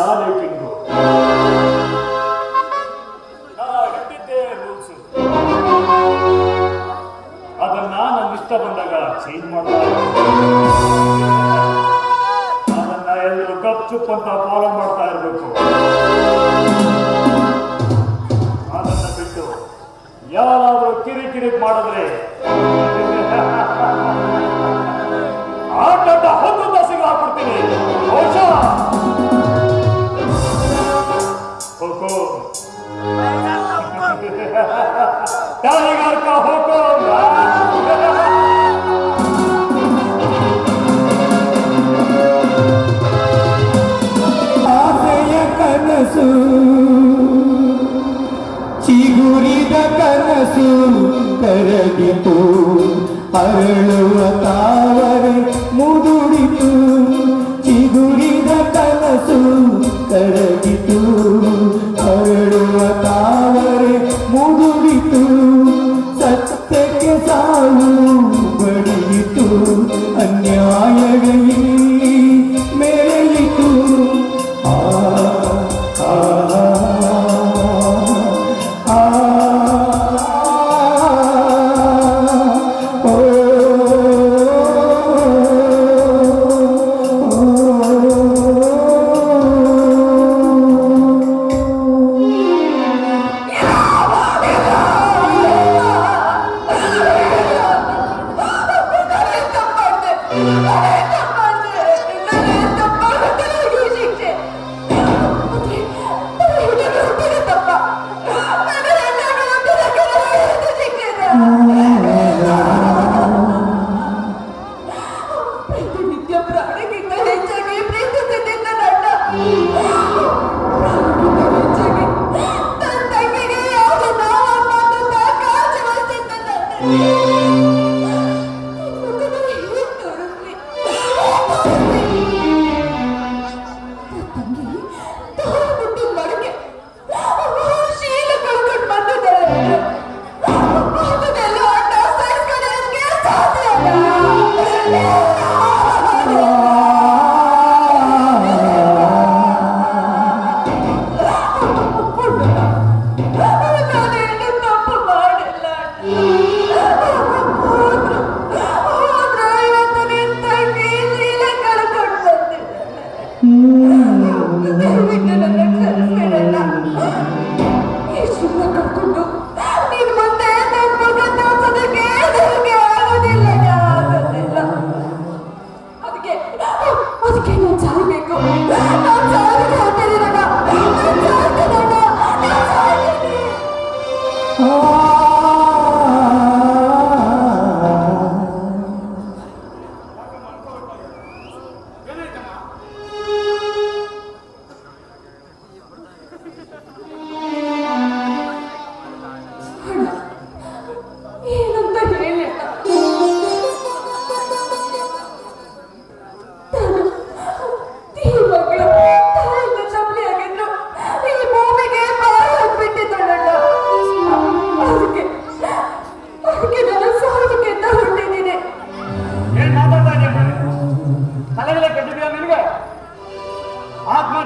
Zahnlücken ಕರಗಿತು ಅರಳುವ ತಾವರೆ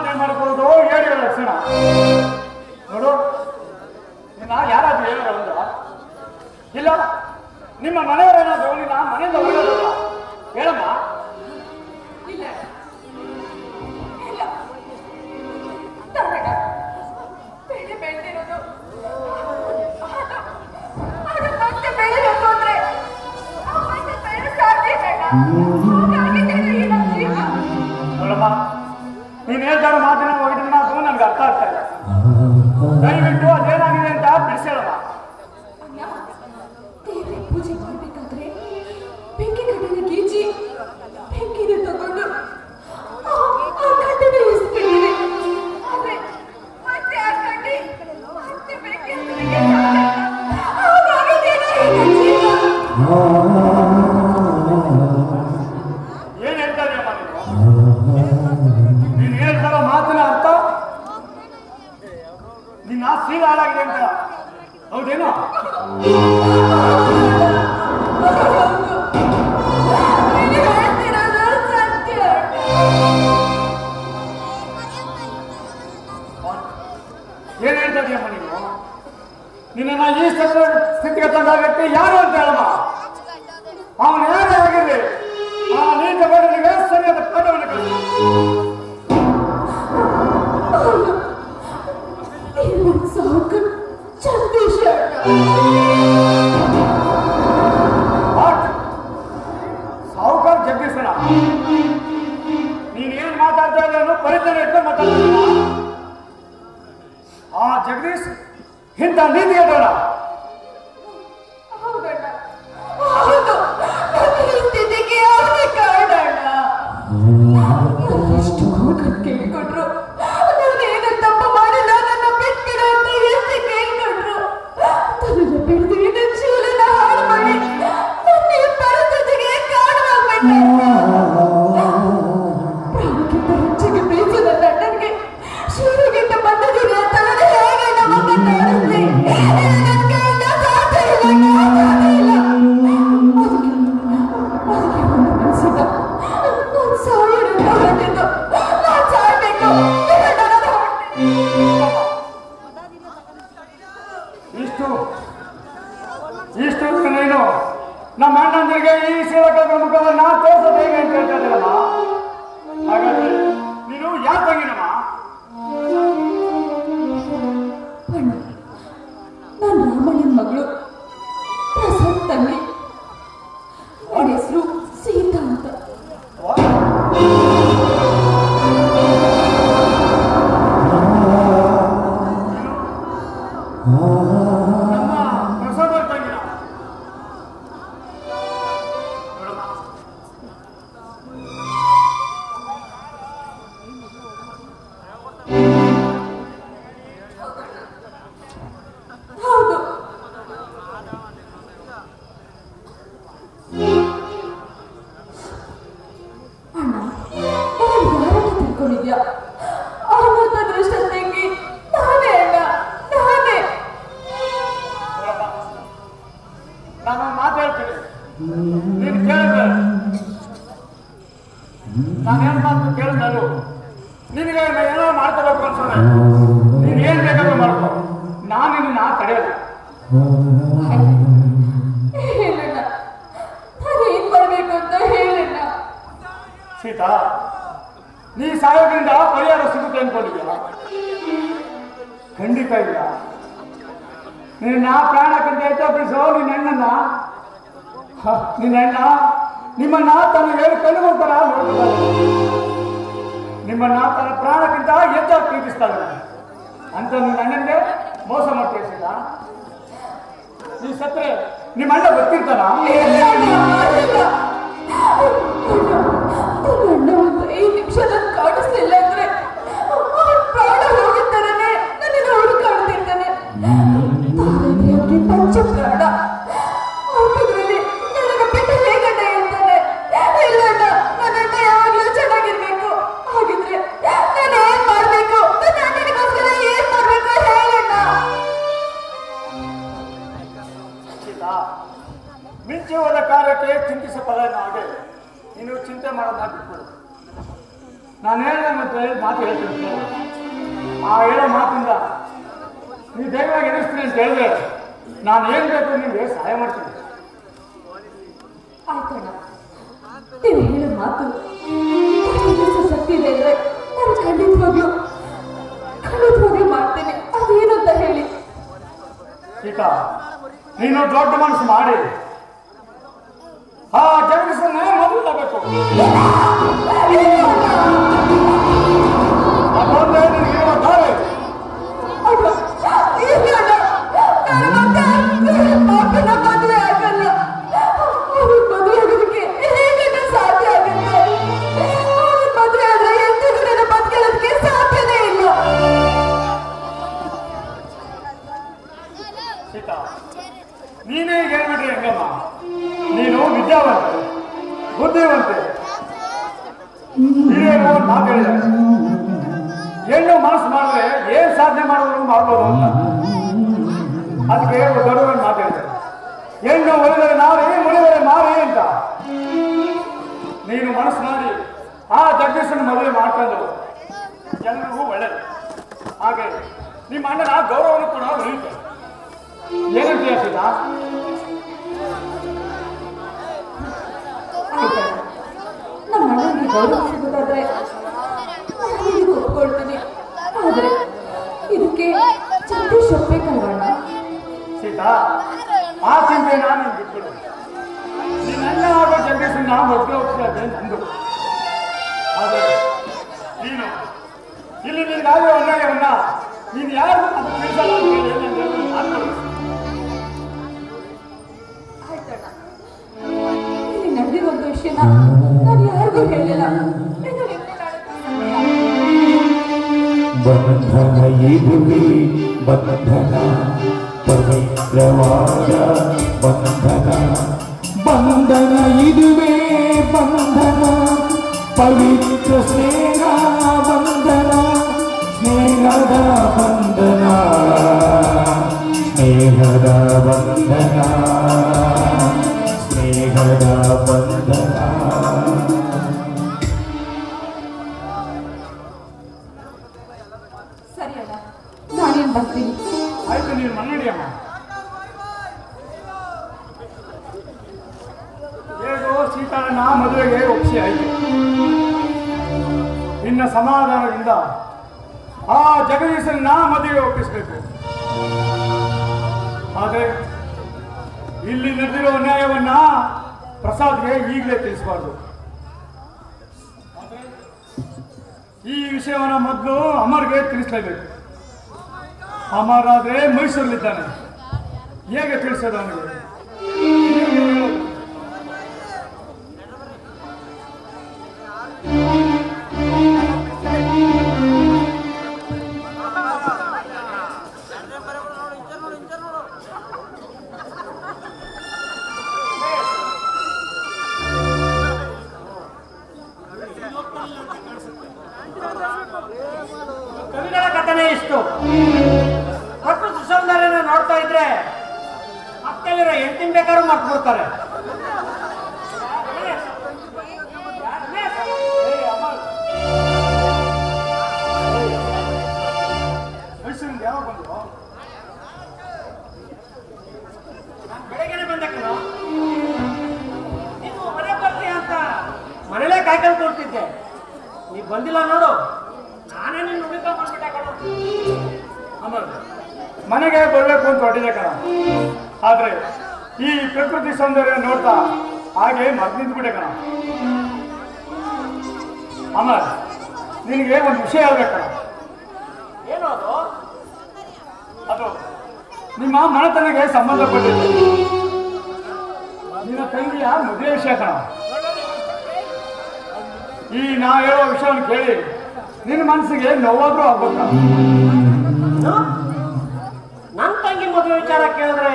ಆತ್ಮಹತ್ಯೆ ಮಾಡ್ಕೊಳ್ಳೋದು ಹೇಳಿರೋ ಲಕ್ಷಣ. ನೋಡು, ನಿನ್ನ ಯಾರಾದ್ರೂ ಹೇಳಿರೋ ಇಲ್ಲ, ನಿಮ್ಮ ಮನೆಯವರೇನಾದ್ರು ನಿನ್ನ ಮನೆಯಿಂದ ಹೋಗಿರೋದಿಲ್ಲ ಹೇಳಮ್ಮ. Mm-hmm. ಸರ್ಕಾರ ಮಾತಿನ ಹೋಗಿದ್ರೆ ನನ್ಗೆ ಅರ್ಥ ಆಗ್ತಾ ಇಲ್ಲ ಏನ್ ಹೇಳ್ತಾ ಇದೀಯಮ್ಮ ನೀನು? ನಿನ್ನ ಈ ಸ್ಥಿತಿ ಸ್ಥಿತಿಗೆ ತಂದ ಯಾರು ಅಂತ ಹೇಳಮ್ಮ? ಅವನು ಯಾರೇ ಆಗಿರಲಿ ಆ ನೀತ ಬಡವನಿಗೆ ಸರಿಯಾದ ಪಾಠವನ್ನು ಕಲಿಸು? ಸಾಹುಕಾರ ಜಗದೀಶನ ನೀನ್ ಏನ್ ಮಾತಾಡ್ತಾ ಇದ್ದಾನು ಪರಿಚಯ ಇಟ್ಕೊಂಡು ಮಾತಾಡ್ತಾ ಆ ಜಗದೀಶ್ ಇಂಥ ನೀತಿ ಹೇಳೋಣ ಸೇವಕರ ಮುಖವನ್ನು ತೋರಿಸೋದು ಹೇಗೆ ಅಂತ ಹೇಳ್ತಾ ಇದ್ದೀರಮ್ಮ? ಹಾಗಾದ್ರೆ ನಾನು ಮಾತು ಹೇಳ್ತೀನಿ. ನೀನು ಕೇಳಿದ್ರೆ ನಾನೇನು ಮಾತು ಕೇಳಿದ್ರು ನಿನಗೆ ಏನೋ ಮಾಡ್ಕೋಬೇಕು ಅನ್ಸೋದೆ ನೀನು ಏನ್ ಬೇಕಾದ್ರೂ ಮಾಡ್ಕೋ. ನಾನು ನಿನ್ನ ತಡೆಯಲ್ಲ ಏನ್ ಮಾಡ್ಬೇಕು ಅಂತ ಹೇಳಣ್ಣ. ಸೀತಾ ನೀ ಸಾಯೋದ್ರಿಂದ ಪರಿಹಾರ ಸಿಗುತ್ತೆ ಅನ್ಕೊಂಡಿದ್ಯಾ ಖಂಡಿತ ಇಲ್ಲ. ನಿನ್ನ ಪ್ರಾಣಕ್ಕಿಂತ ಹೆಚ್ಚಾಪಿಸೋ ನಿನ್ನ ಹೆಣ್ಣನ್ನ? ನಿನ್ನ ಹೆಣ್ಣ? ನಿಮ್ಮ ತನ್ನ ಹೇಳಿ ಕಣ್ಣುಗೋಸ್ಕರ ನಿಮ್ಮ ನಾತನ ಪ್ರಾಣಕ್ಕಿಂತ ಹೆಚ್ಚಾಗಿ ಪ್ರೀತಿಸ್ತಾನೆ ಅಂತ ನಿನ್ನ ಅಣ್ಣನಿಗೆ ಮೋಸ ಮಾಡ್ತೀವಿ ಸೀತಾ ನೀ ಸತ್ರೆ, ನಿಮ್ಮ ಅಣ್ಣ ಗೊತ್ತಿರ್ತಾನ? ನಾನು ಹೇಳಿದ ಮತ್ತೆ ಮಾತು ಹೇಳ್ತೀನಿ ಆ ಹೇಳೋ ಮಾತಿಂದ ನೀವು ಧೈರ್ಯವಾಗಿ ಎನಿಸ್ತೀನಿ ಅಂತ ಹೇಳಿದ್ರೆ ನಾನು ಏನು ಬೇಕು ನಿಮಗೆ ಸಹಾಯ ಮಾಡ್ತೀನಿ. ಆಯ್ತಣ್ಣ ನೀವು ಹೇಳೋ ಮಾತು ಶಕ್ತಿ ಇದೆ ಅಂದ್ರೆ ನಾನು ಖಂಡಿತವಾಗ್ಲೂ ಖಂಡಿತವಾಗ್ಲೂ ಮಾಡ್ತೇನೆ. ಅದೇನು ಅಂತ ಹೇಳಿ. ಸೀತಾ ನೀನು ದೊಡ್ಡ ಮನಸ್ಸು ಮಾಡಿ. ಆ ಜಗದೀಶನ್ನೇ ಮೊದಲು ಅದೊಂದೇ ವಿದ್ಯಾವಂತೆ ಬುದ್ಧಿವಂತೆ. ಹಿರಿಯರು ಮಾತು ಹೆಣ್ಣು ಮನಸ್ಸು ಮಾಡಿದ್ರೆ ಏನ್ ಸಾಧನೆ ಮಾಡೋದು ಮಾಡ್ಬೋದು ಅಂತ. ಅದಕ್ಕೆ ಒಂದು ದೊಡ್ಡ ಮಾತಾಡ್ತಾರೆ ಹೇಳಿದ್ದಾರೆ. ಹೆಣ್ಣು ಒಲಿದರೆ ನಾರಿ ಮುಳಿದರೆ ಮಾರಿ ಅಂತ. ನೀನು ಮನಸ್ಸು ಮಾಡಿ ಆ ಜಗದೀಶನ ಮದುವೆ ಮಾಡ್ಕೊಂಡು ಎಲ್ಲರಿಗೂ ಒಳ್ಳೇದು. ಹಾಗೆ ನಿಮ್ಮ ಅಣ್ಣನ ಗೌರವವನ್ನು ಕೂಡ ಉಳಿಯುತ್ತೆ ಏನಂತ পারবি? ಆ ನಾ ಮದುವೆ ಒಪ್ಪಿಸಬೇಕು. ಆದರೆ ಇಲ್ಲಿ ನಡೆದಿರೋ ಅನ್ಯಾಯವನ್ನ ಪ್ರಸಾದ್ಗೆ ಈಗಲೇ ತಿಳಿಸಬಾರ್ದು. ಈ ವಿಷಯವನ್ನ ಮೊದಲು ಅಮರ್ಗೆ ತಿಳಿಸಲೇಬೇಕು. ಅಮರ್ ಆದ್ರೆ ಮೈಸೂರಲ್ಲಿದ್ದಾನೆ. ಹೇಗೆ ತಿಳಿಸೋದು ಅವನಿಗೆ? ಪ್ರಕೃತಿ ಸೌಂದರ್ಯ ನೋಡ್ತಾ ಹಾಗೆ ಮರ್ತಿದ್ಬಿಟ್ಟೆ ಕಣ. ಅಮರ್ ನಿನಗೆ ಒಂದು ವಿಷಯ ಹೇಳ್ಬೇಕಣ ಏನು ಅದು? ಅದು ನಿಮ್ಮ ಮನೆತನಗೆ ಸಂಬಂಧಪಟ್ಟಿದ್ದು ನಿನ್ನ ತಂಗಿಯ ಮದುವೆ ವಿಷಯ ಕಣ. ಈ ನಾ ಹೇಳೋ ವಿಷಯವನ್ನು ಕೇಳಿ ನಿನ್ನ ಮನಸ್ಸಿಗೆ ನೋವಾದ್ರೂ ಆಗ್ಬೇಕು. ನನ್ನ ತಂಗಿ ಮದುವೆ ವಿಚಾರ ಕೇಳಿದ್ರೆ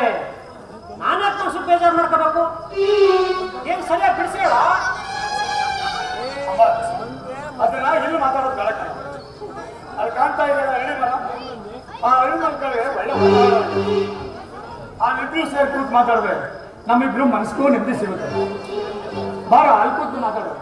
ಕಾಣ್ತಾ ಆ ಆ ಸೇರಿ ಕೂತ್ ನಮ್ಮಿಬ್ರು ಮನಸ್ಸಿಗೂ ನೆಮ್ಮದಿ ಸಿಗುತ್ತೆ. ಬಾರ ಕೂತು ಮಾತಾಡೋದು.